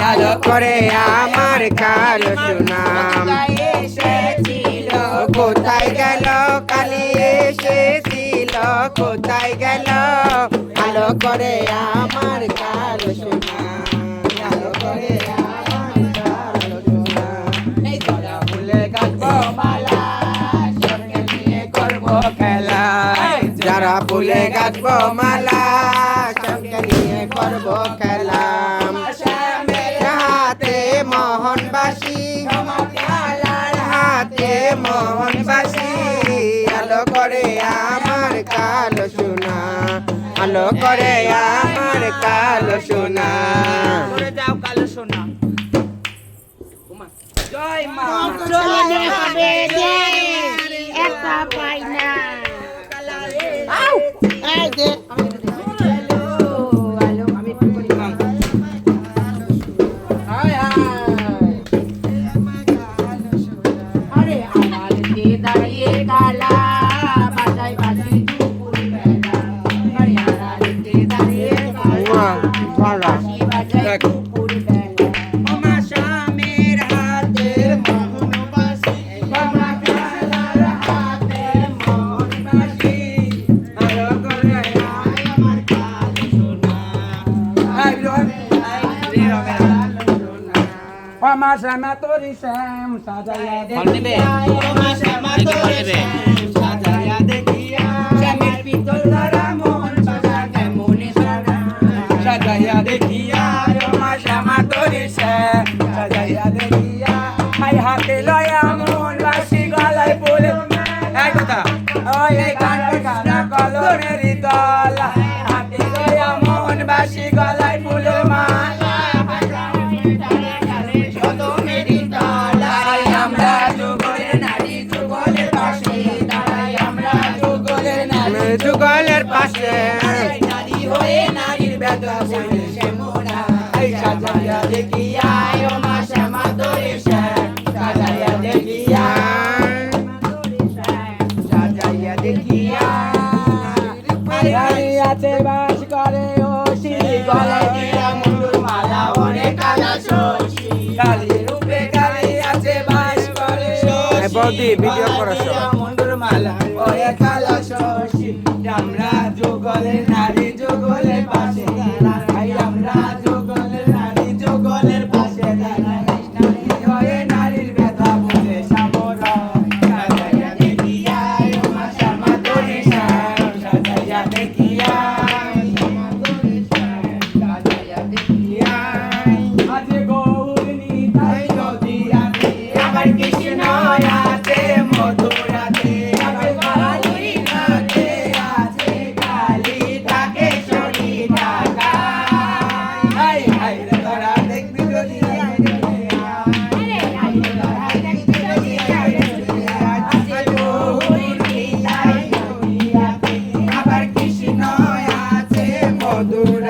আলো করে আমার কালো সুনাম। এসেছিল কোথায় গেল? কালি এসেছিল। কোথায় গেল? আলো করে আমার কালো সুনাম। ধরা যারা ফুলে গাছবো মালা, সঙ্গে নিয়ে করব খেলা। করে আমার কালো সোনা আলো করে আমার কালো সোনা করে যাও কালো সোনা জয় মা। চলে যাবে রে পাই না। আউ। এই দে আরে আমার কে দাঁড়িয়ে কালা শ্যামা তোরি শ্যাম সাজাইয়া দে আমার শ্যামা তোরে সাজাইয়া দেখিয়া। শ্যামের পিতল ধরা মোহন বাজা কেমনে সাজা সাজাইয়া দেখিয়া। আমার শ্যামা তোরি শ্যাম সাজাইয়া দেখিয়া। আই হাতে লয়া মন বাসি গলায় ফুল। এই কথা ওই এই গান গানা কলমেরি তলা হাতে লয়া মন বাসি গলায় আছে বাস করে ও শ্রী গলায় দিয়া মুন্ডুর মালা অনেক কালা শশী কালী রূপে কালী আছে বাস করে এ বৌদি, ভিডিও করো মুন্ডুর মালা ওরে কালা শশী আমরা যুগলের নারী